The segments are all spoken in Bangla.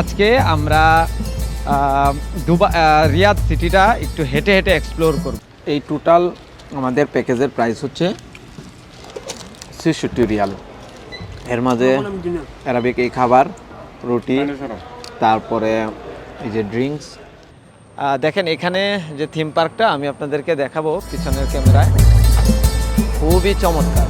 আজকে আমরা দুবা রিয়াদ সিটিটা একটু হেঁটে হেঁটে এক্সপ্লোর করব। এই টোটাল আমাদের প্যাকেজের প্রাইস হচ্ছে ছেষট্টি রিয়াল। এর মাঝে অ্যারাবিক এই খাবার রুটি তারপরে এই যে ড্রিঙ্কস দেখেন এখানে যে থিম পার্কটা আমি আপনাদেরকে দেখাবো পিছনের ক্যামেরায় খুবই চমৎকার।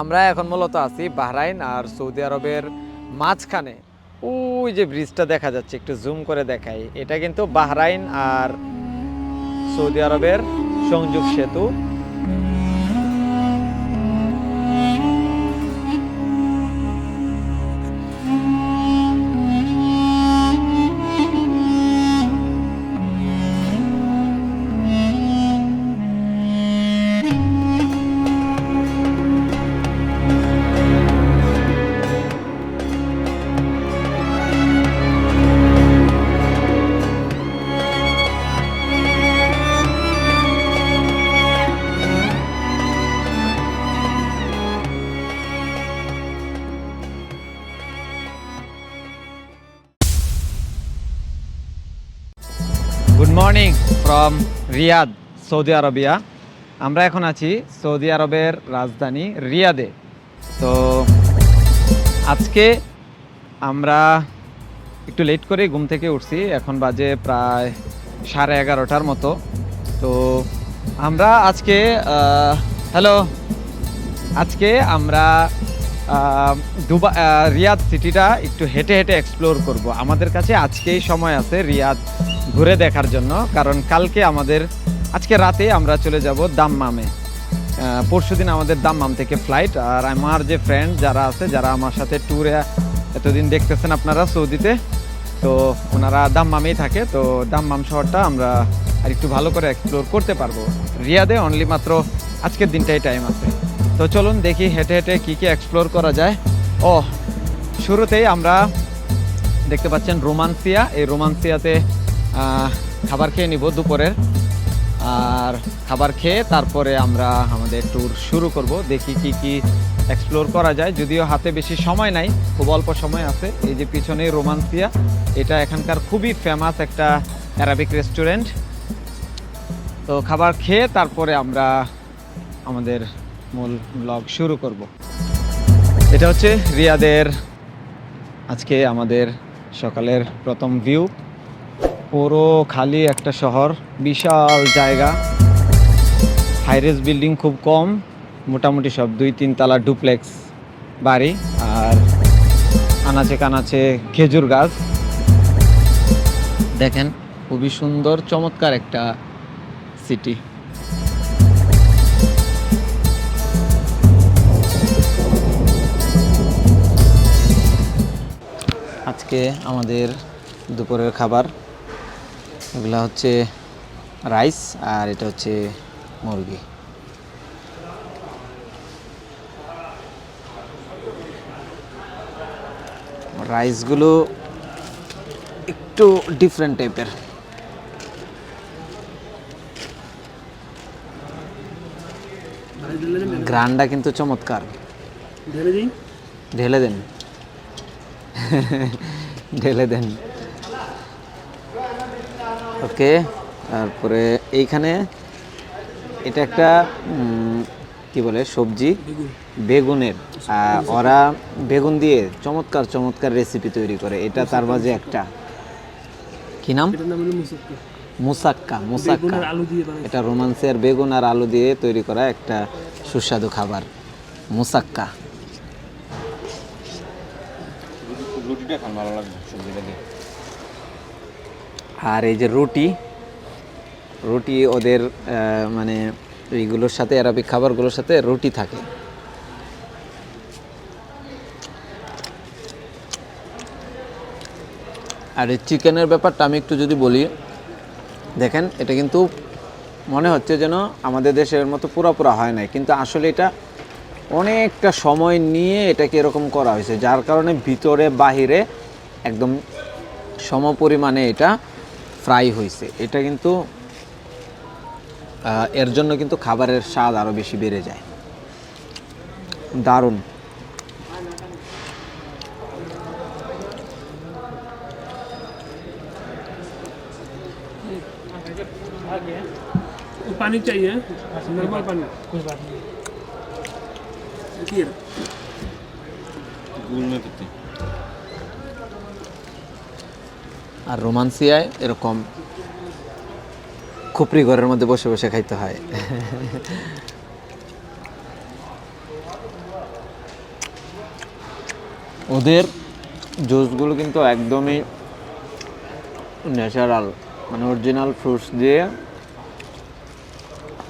আমরা এখন মূলত আছি বাহরাইন আর সৌদি আরবের মাঝখানে। ওই যে ব্রিজটা দেখা যাচ্ছে, একটু জুম করে দেখাই। এটা কিন্তু বাহরাইন আর সৌদি আরবের সংযোগ সেতু। Riyadh, Saudi Arabia. আমরা এখন আছি সৌদি আরবের রাজধানী রিয়াদে। তো আজকে আমরা একটু লেট করে ঘুম থেকে উঠছি। এখন বাজে প্রায় সাড়ে এগারোটার মতো। তো আমরা আজকে হ্যালো, আজকে আমরা দুবা রিয়াদ সিটিটা একটু হেঁটে হেঁটে এক্সপ্লোর করব। আমাদের কাছে আজকেই সময় আছে রিয়াদ ঘুরে দেখার জন্য, কারণ কালকে আমাদের, আজকে রাতে আমরা চলে যাব দাম্মামে। পরশু দিন আমাদের দাম্মাম থেকে ফ্লাইট আর আমার যে ফ্রেন্ড যারা আছে, যারা আমার সাথে ট্যুরে এতদিন দেখতেছেন আপনারা সৌদিতে, তো ওনারা দাম্মামেই থাকে, তো দাম্মাম শহরটা আমরা আর একটু ভালো করে এক্সপ্লোর করতে পারব। রিয়াদে অনলি মাত্র আজকের দিনটাই টাইম আছে। তো চলুন দেখি হেঁটে হেঁটে কী কী এক্সপ্লোর করা যায়। ও শুরুতেই আমরা দেখতে পাচ্ছেন রোমান্সিয়া। এই রোমান্সিয়াতে খাবার খেয়ে নিব দুপুরের। আর খাবার খেয়ে তারপরে আমরা আমাদের ট্যুর শুরু করব। দেখি কি কি এক্সপ্লোর করা যায়। যদিও হাতে বেশি সময় নাই, খুব অল্প সময় আছে। এই যে পিছনে রোমান্সিয়া, এটা এখানকার খুবই ফেমাস একটা অ্যারাবিক রেস্টুরেন্ট তো খাবার খেয়ে তারপরে আমরা আমাদের মূল ব্লগ শুরু করব। এটা হচ্ছে রিয়াদের আজকে আমাদের সকালের প্রথম ভিউ পুরো খালি একটা শহর, বিশাল জায়গা। হাইরেস বিল্ডিং খুব কম, মোটামুটি সব দুই তিন তালা ডুপ্লেক্স বাড়ি আর আনাচে কানাচে খেজুর গাছ। দেখেন, খুবই সুন্দর, চমৎকার একটা সিটি আজকে আমাদের দুপুরের খাবার এগুলা হচ্ছে রাইস আর এটা হচ্ছে মুরগি। রাইসগুলো একটু ডিফারেন্ট টাইপের গ্রানটা কিন্তু চমৎকার। ঢেলে দেন। ঢেলে দেন। ওকে তারপরে এইখানে এটা একটা কি বলে সবজি? বেগুনের। ওরা বেগুন দিয়ে চমৎকার চমৎকার রেসিপি তৈরি করে। এটা তার মাঝে একটা। কি নাম? মুসাক্কা। মুসাক্কা এটা রোমান্সের বেগুন আর আলু দিয়ে তৈরি করা একটা সুস্বাদু খাবার। মুসাক্কা। আর এই যে রুটি রুটি ওদের মানে এইগুলোর সাথে অ্যারাবিক খাবারগুলোর সাথে রুটি থাকে। আর এই চিকেনের ব্যাপারটা আমি একটু যদি বলি, দেখেন, এটা কিন্তু মনে হচ্ছে যেন আমাদের দেশের মতো পুরা পুরা হয় নাই। কিন্তু আসলে এটা অনেকটা সময় নিয়ে এটাকে এরকম করা হয়েছে, যার কারণে ভিতরে, বাহিরে একদম সমপরিমাণে এটা ফ্রাই হয়েছে এটা কিন্তু আহ, এর জন্য কিন্তু খাবারের স্বাদ আরও বেশি বেড়ে যায় দারুণ पानी चाहिए नॉर्मल पानी कोई बात नहीं खीर আর রোমান্সিয়ায় এরকম খুপড়ি ঘরের মধ্যে বসে বসে খাইতে হয়। ওদের জুসগুলো কিন্তু একদমই ন্যাচারাল মানে অরিজিনাল ফ্রুটস দিয়ে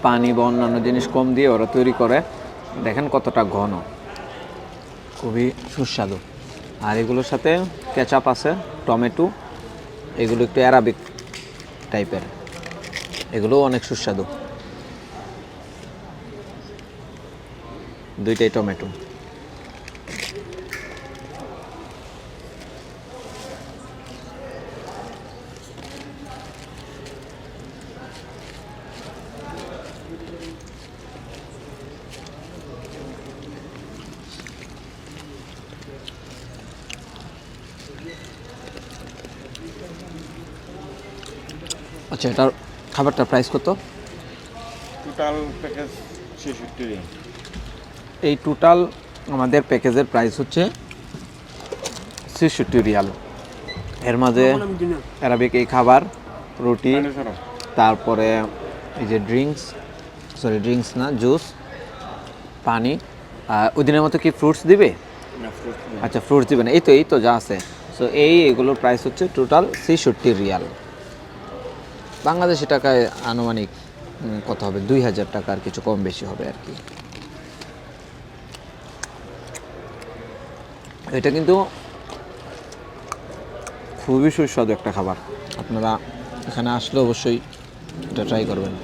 পানি বা অন্যান্য জিনিস কম দিয়ে ওরা তৈরি করে। দেখেন কতটা ঘন। খুবই সুস্বাদু। আর এগুলোর সাথে কেচাপ আছে, টমেটো এগুলো একটু অ্যারাবিক টাইপের এগুলোও অনেক সুস্বাদু। দুইটাই টমেটো। আচ্ছা এটার খাবারটার প্রাইস কত? টোটাল প্যাকেজ ছেষট্টি এই টোটাল আমাদের প্যাকেজের প্রাইস হচ্ছে ছেষট্টি রিয়াল। এর মাঝে অ্যারাবিক এই খাবার রুটি তারপরে এই যে ড্রিঙ্কস সরি ড্রিঙ্কস না জুস পানি আর ওই দিনের মতো কি ফ্রুটস দিবে? আচ্ছা ফ্রুটস দিবে না। এই তো এই তো যা আছে। সো এই এগুলোর প্রাইস হচ্ছে টোটাল ছেষট্টি রিয়াল। বাংলাদেশি টাকায় আনুমানিক কত হবে? দুই হাজার টাকার কিছু কম বেশি হবে আর কি। এটা কিন্তু খুবই সুস্বাদু একটা খাবার। আপনারা এখানে আসলে অবশ্যই এটা ট্রাই করবেন।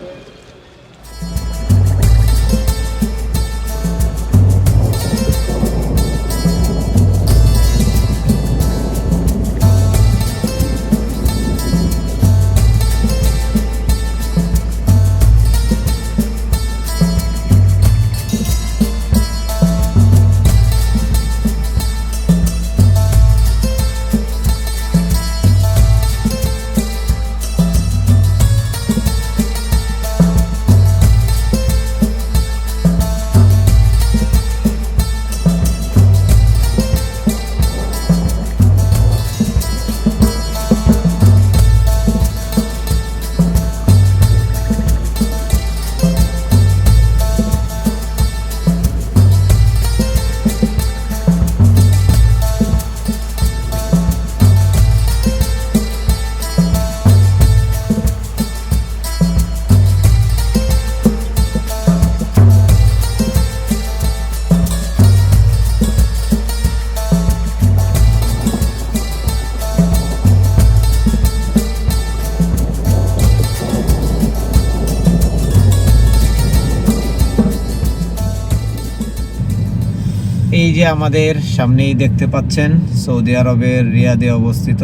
আমাদের সামনেই দেখতে পাচ্ছেন সৌদি আরবের রিয়াদে অবস্থিত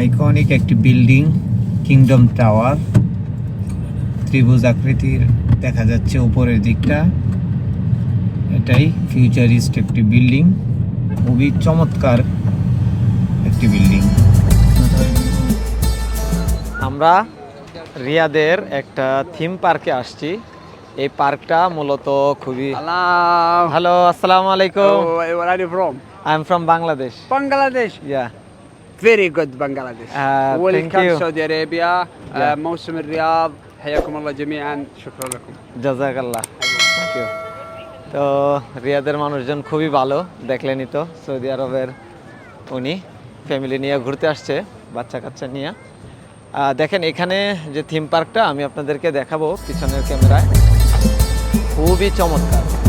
আইকনিক একটি বিল্ডিং কিংডম টাওয়ার ত্রিভুজ আকৃতির দেখা যাচ্ছে উপরের দিকটা। এটাই ফিউচারিস্ট একটি বিল্ডিং খুবই চমৎকার একটি বিল্ডিং আমরা রিয়াদের একটা থিম পার্কে আসছি। এই পার্কটা মূলত খুবই Hello. হ্যালো আসসালামু আলাইকুম Oh, where are you from? I am from Bangladesh Bangladesh. Yeah Very good Bangladesh. Uh, thank Welcome you. Saudi Arabia. Yeah. Uh, موسم الرياض. حياكم الله جميعا. شكرا لكم. জাজাকাল্লাহ থ্যাংক ইউ তো রিয়াদের মানুষজন খুবই ভালো দেখলেনই তো সৌদি আরবের উনি ফ্যামিলি নিয়ে ঘুরতে আসছে বাচ্চা কাচ্চা নিয়ে আহ, দেখেন এখানে যে থিম পার্কটা আমি আপনাদেরকে দেখাবো পিছনের ক্যামেরায় খুবই চমৎকার।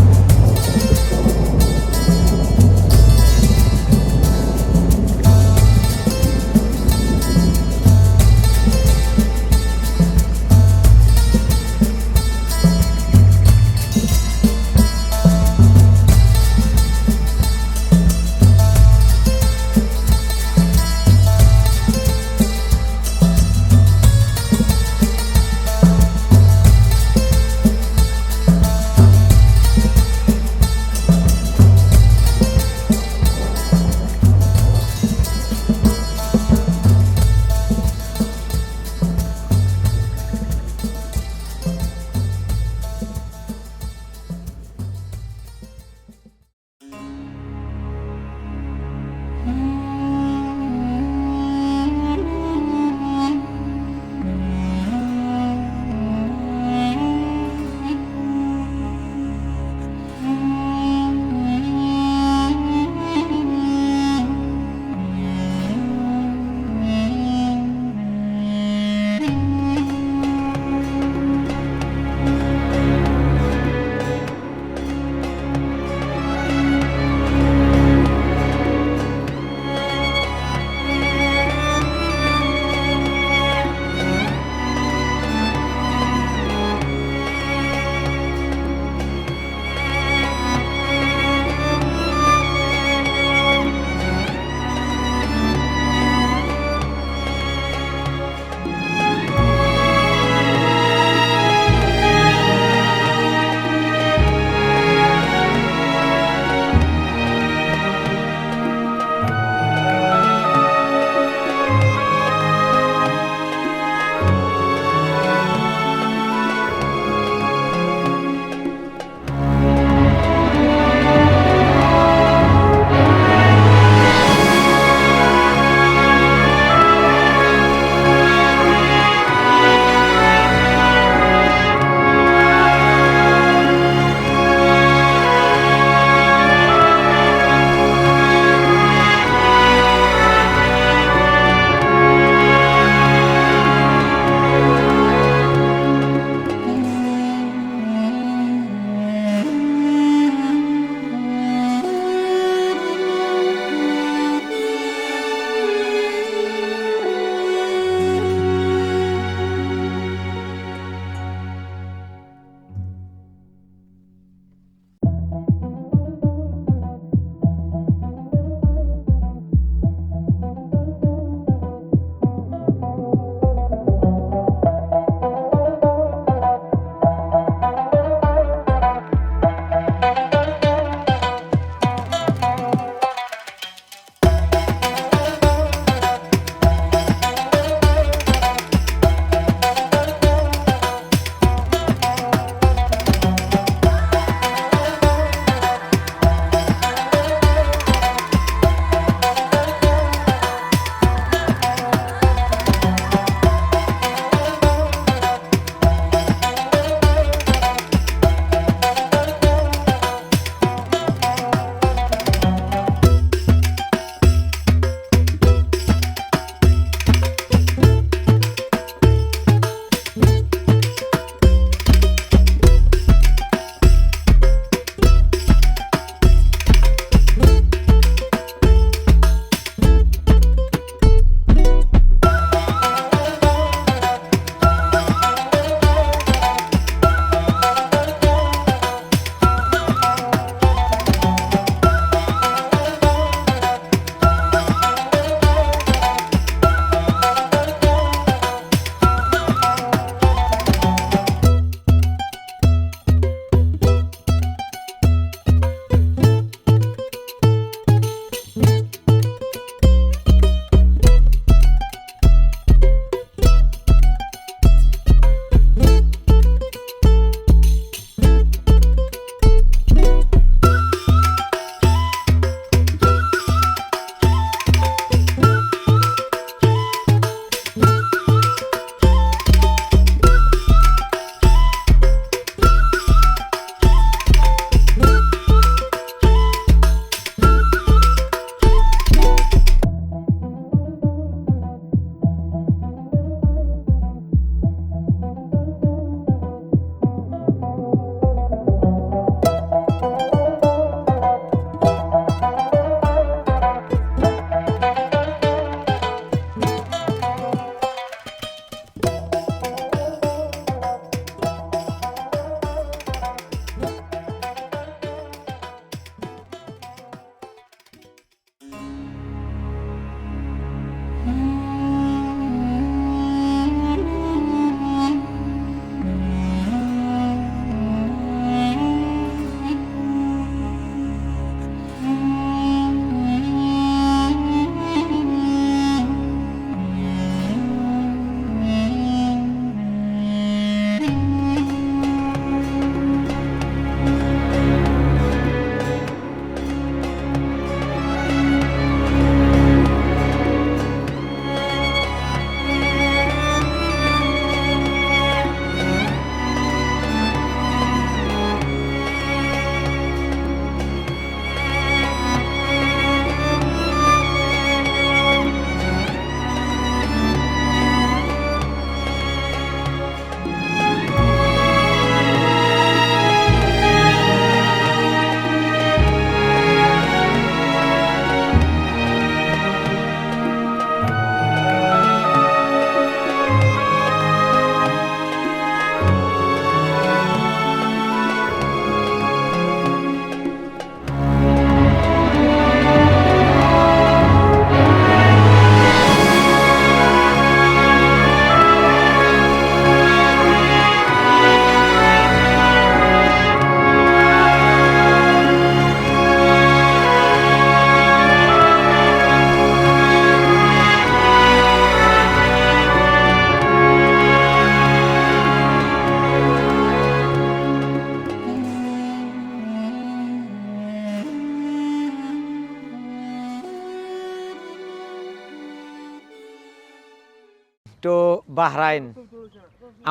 একটু বাহরাইন।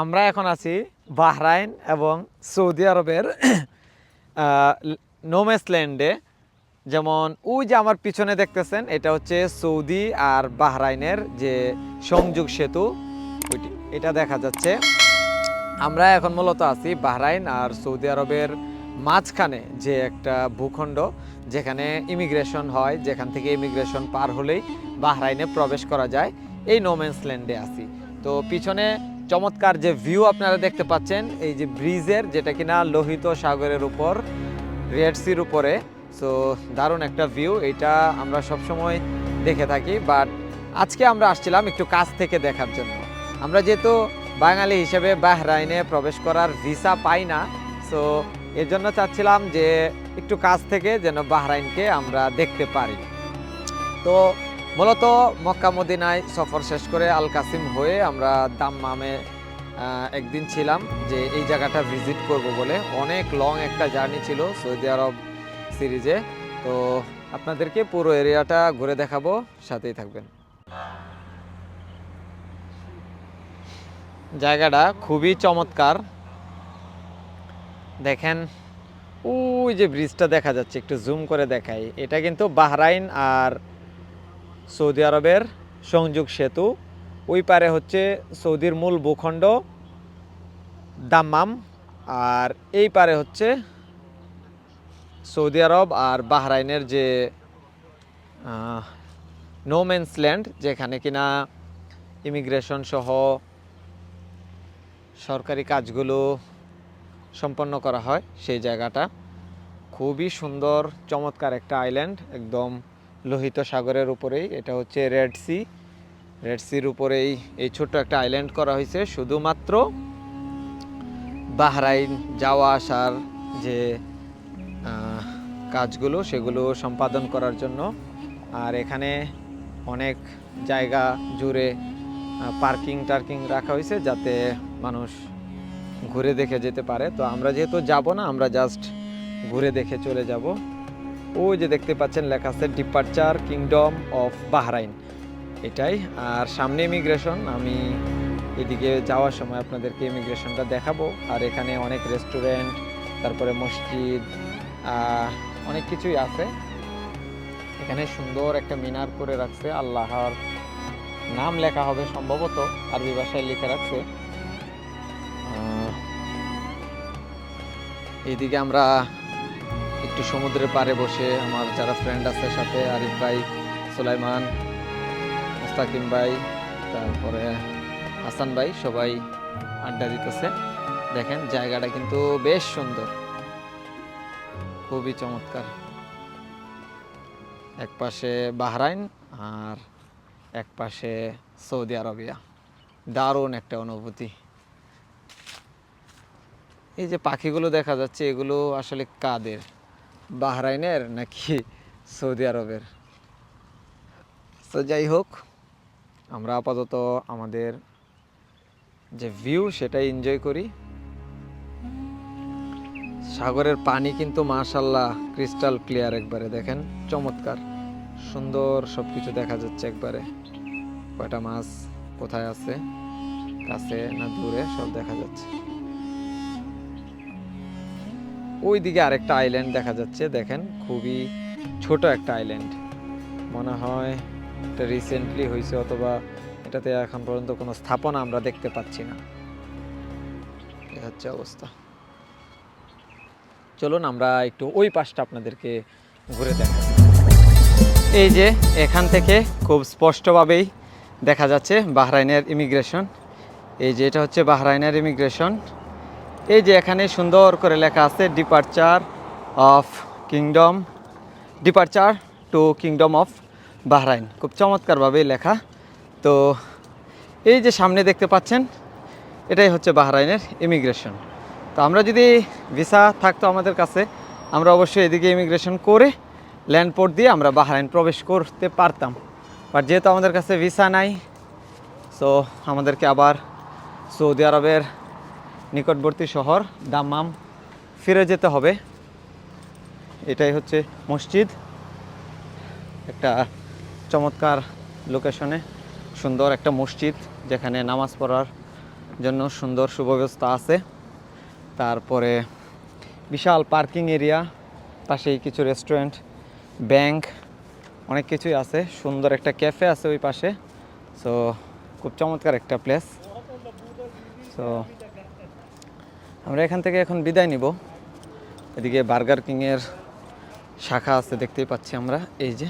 আমরা এখন আছি বাহরাইন এবং সৌদি আরবের নোমেসল্যান্ডে যেমন ওই যে আমার পিছনে দেখতেছেন, এটা হচ্ছে সৌদি আর বাহরাইনের যে সংযোগ সেতু। এটা দেখা যাচ্ছে। আমরা এখন মূলত আছি বাহরাইন আর সৌদি আরবের মাঝখানে যে একটা ভূখণ্ড, যেখানে ইমিগ্রেশন হয়, যেখান থেকে ইমিগ্রেশন পার হলেই বাহরাইনে প্রবেশ করা যায়। এই নোমেন্স ল্যান্ডে আছি। তো পিছনে চমৎকার যে ভিউ আপনারা দেখতে পাচ্ছেন, এই যে ব্রিজের, যেটা কিনা লোহিত সাগরের উপর রেড সির উপরে। সো দারুণ একটা ভিউ এটা আমরা সবসময় দেখে থাকি। বাট আজকে আমরা আসছিলাম একটু কাছ থেকে দেখার জন্য। আমরা যেহেতু বাঙালি হিসেবে বাহরাইনে প্রবেশ করার ভিসা পাই না সো এর জন্য চাচ্ছিলাম যে একটু কাছ থেকে যেন বাহরাইনকে আমরা দেখতে পারি। তো মূলত মক্কা মদিনায় সফর শেষ করে আল কাসিম হয়ে আমরা দাম্মামে একদিন ছিলাম যে এই জায়গাটা ভিজিট করব বলে। অনেক লং একটা জার্নি ছিল সৌদি আরব সিরিজে। তো আপনাদেরকে পুরো এরিয়াটা ঘুরে দেখাবো, সাথেই থাকবেন। জায়গাটা খুবই চমৎকার। দেখেন, ওই যে ব্রিজটা দেখা যাচ্ছে, একটু জুম করে দেখাই। এটা কিন্তু বাহরাইন আর সৌদি আরবের সংযোগ সেতু। ওই পারে হচ্ছে সৌদির মূল ভূখণ্ড দাম্মাম। আর এই পারে হচ্ছে সৌদি আরব আর বাহরাইনের যে নোমেন্স ল্যান্ড যেখানে কিনা ইমিগ্রেশন সহ সরকারি কাজগুলো সম্পন্ন করা হয়, সেই জায়গাটা। খুবই সুন্দর, চমৎকার একটা আইল্যান্ড একদম লোহিত সাগরের উপরেই, এটা হচ্ছে রেড সি রেড সির উপরেই এই ছোট্ট একটা আইল্যান্ড করা হয়েছে। শুধুমাত্র বাহরাইন যাওয়া আসার যে কাজগুলো, সেগুলো সম্পাদন করার জন্য। আর এখানে অনেক জায়গা জুড়ে পার্কিং টার্কিং রাখা হয়েছে যাতে মানুষ ঘুরে দেখে যেতে পারে। তো আমরা যেহেতু যাব না, আমরা জাস্ট ঘুরে দেখে চলে যাব। ওই যে দেখতে পাচ্ছেন লেখা আছে ডিপার্চার কিংডম অফ বাহরাইন এটাই। আর সামনে ইমিগ্রেশন আমি এদিকে যাওয়ার সময় আপনাদেরকে ইমিগ্রেশনটা দেখাবো। আর এখানে অনেক রেস্টুরেন্ট তারপরে মসজিদ অনেক কিছুই আছে। এখানে সুন্দর একটা মিনার করে রাখছে। আল্লাহর নাম লেখা হবে সম্ভবত আরবি ভাষায় লিখে রাখছে। আহ, এইদিকে আমরা একটু সমুদ্রের পাড়ে বসে আমার যারা ফ্রেন্ড আছে সাথে, আরিফ ভাই, সুলাইমান, মুস্তাকিম ভাই, তারপরে হাসান ভাই, সবাই আড্ডা দিতেছে। দেখেন, জায়গাটা কিন্তু বেশ সুন্দর। খুবই চমৎকার। এক পাশে বাহরাইন আর এক পাশে সৌদি আরবিয়া। দারুণ একটা অনুভূতি। এই যে পাখিগুলো দেখা যাচ্ছে, এগুলো আসলে কাদের? বাহরাইনের নাকি সৌদি আরবের? তো যাই হোক, আমরা আপাতত আমাদের যে ভিউ সেটাই এনজয় করি। সাগরের পানি কিন্তু মাশাল্লাহ ক্রিস্টাল ক্লিয়ার একবারে, দেখেন, চমৎকার। সুন্দর সব কিছু দেখা যাচ্ছে একবারে। কয়টা মাছ কোথায় আছে, কাছে না দূরে, সব দেখা যাচ্ছে। ওই দিকে আরেকটা আইল্যান্ড দেখা যাচ্ছে, দেখেন খুবই ছোট একটা আইল্যান্ড মনে হয় এটা রিসেন্টলি হয়েছে অথবা এটাতে এখন পর্যন্ত কোনো স্থাপনা আমরা দেখতে পাচ্ছি না। এই হচ্ছে অবস্থা। চলুন আমরা একটু ওই পাশটা আপনাদেরকে ঘুরে দেখাই। এই যে এখান থেকে খুব স্পষ্টভাবেই দেখা যাচ্ছে বাহরাইনের ইমিগ্রেশন এই যে এটা হচ্ছে বাহরাইনের ইমিগ্রেশন এই যে এখানে সুন্দর করে লেখা আছে departure of kingdom departure to kingdom of Bahrain খুব চমৎকারভাবেই লেখা। তো এই যে সামনে দেখতে পাচ্ছেন, এটাই হচ্ছে বাহরাইনের ইমিগ্রেশন তো আমরা যদি ভিসা থাকতো আমাদের কাছে, আমরা অবশ্যই এদিকে ইমিগ্রেশন করে ল্যান্ডপোর্ট দিয়ে আমরা বাহরাইন প্রবেশ করতে পারতাম। বাট যেহেতু আমাদের কাছে ভিসা নাই সো আমাদেরকে আবার সৌদি আরবের নিকটবর্তী শহর দাম্মাম ফিরে যেতে হবে। এটাই হচ্ছে মসজিদ। একটা চমৎকার লোকেশনে সুন্দর একটা মসজিদ, যেখানে নামাজ পড়ার জন্য সুন্দর সুব্যবস্থা আছে। তারপরে বিশাল পার্কিং এরিয়া পাশেই কিছু রেস্টুরেন্ট ব্যাংক অনেক কিছুই আছে। সুন্দর একটা ক্যাফে আছে ওই পাশে। সো খুব চমৎকার একটা প্লেস সো আমরা এখান থেকে এখন বিদায় নিব। এদিকে বার্গার কিংয়ের শাখা আছে, দেখতেই পাচ্ছি আমরা, এই যে।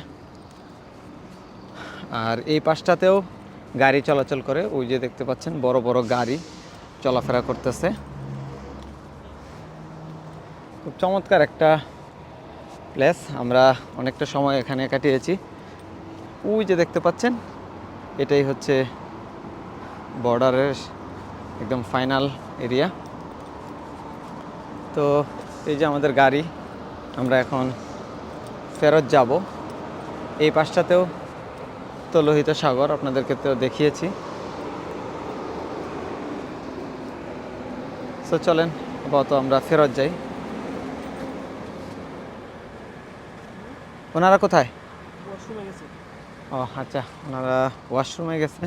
আর এই পাশটাতেও গাড়ি চলাচল করে, ওই যে দেখতে পাচ্ছেন, বড় বড় গাড়ি চলাফেরা করতেছে। খুব চমৎকার একটা প্লেস আমরা অনেকটা সময় এখানে কাটিয়েছি। ওই যে দেখতে পাচ্ছেন, এটাই হচ্ছে বর্ডারের একদম ফাইনাল এরিয়া তো এই যে আমাদের গাড়ি আমরা এখন ফেরত যাব। এই পাশটাতেও তো লোহিত সাগর আপনাদেরকে তো দেখিয়েছি। তো চলেন আপাতত আমরা ফেরত যাই। ওনারা কোথায়? ও আচ্ছা ওনারা ওয়াশরুমে গেছে।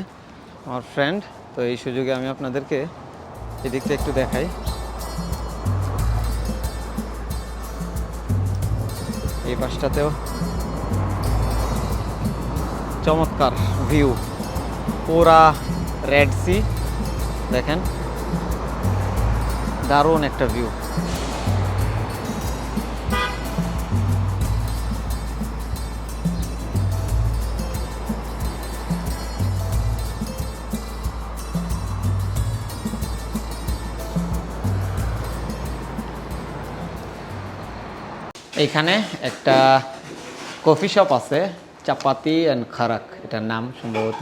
আমার ফ্রেন্ড তো এই সুযোগে আমি আপনাদেরকে এদিকটা একটু দেখাই। এই পাশটাতেও। চমৎকার ভিউ পুরা রেড সি দেখেন। দারুণ একটা ভিউ এইখানে একটা কফি শপ আছে, চাপাতি অ্যান্ড খারাক, এটার নাম সম্ভবত।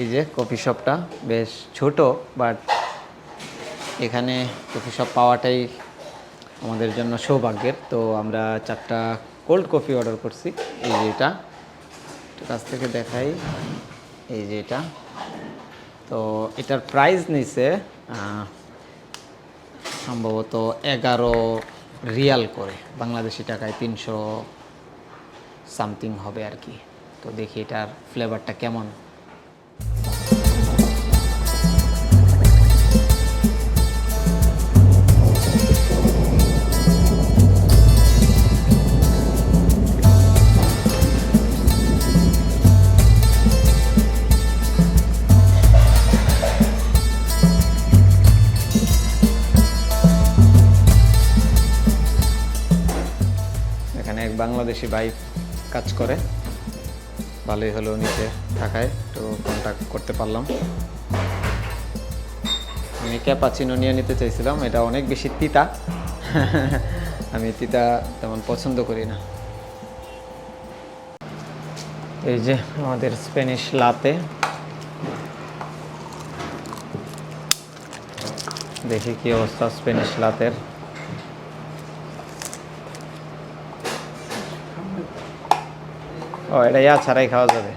এই যে কফি শপটা বেশ ছোট বাট এখানে কফি শপ পাওয়াটাই আমাদের জন্য সৌভাগ্যের। তো আমরা চারটা কোল্ড কফি অর্ডার করছি, এই যে এটা। কাছ থেকে দেখাই, এই যে এটা। তো এটার প্রাইস নিছে সম্ভবত এগারো রিয়াল করে বাংলাদেশি টাকায় তিনশো সামথিং হবে আর কি। তো দেখি এটার ফ্লেভারটা কেমন। বাংলাদেশি ভাই কাজ করে। ভালোই হলো নিচে থাকায় একটু কন্ট্যাক্ট করতে পারলাম। আমি ক্যাপাচিনো নিয়ে নিতে চাইছিলাম, এটা অনেক বেশি তিতা। আমি তিতা তেমন পছন্দ করি না। এই যে আমাদের স্প্যানিশ লাতে দেখি কি অবস্থা স্প্যানিশ লাতের ও এটা ইয়া ছাড়াই খাওয়া যাবে।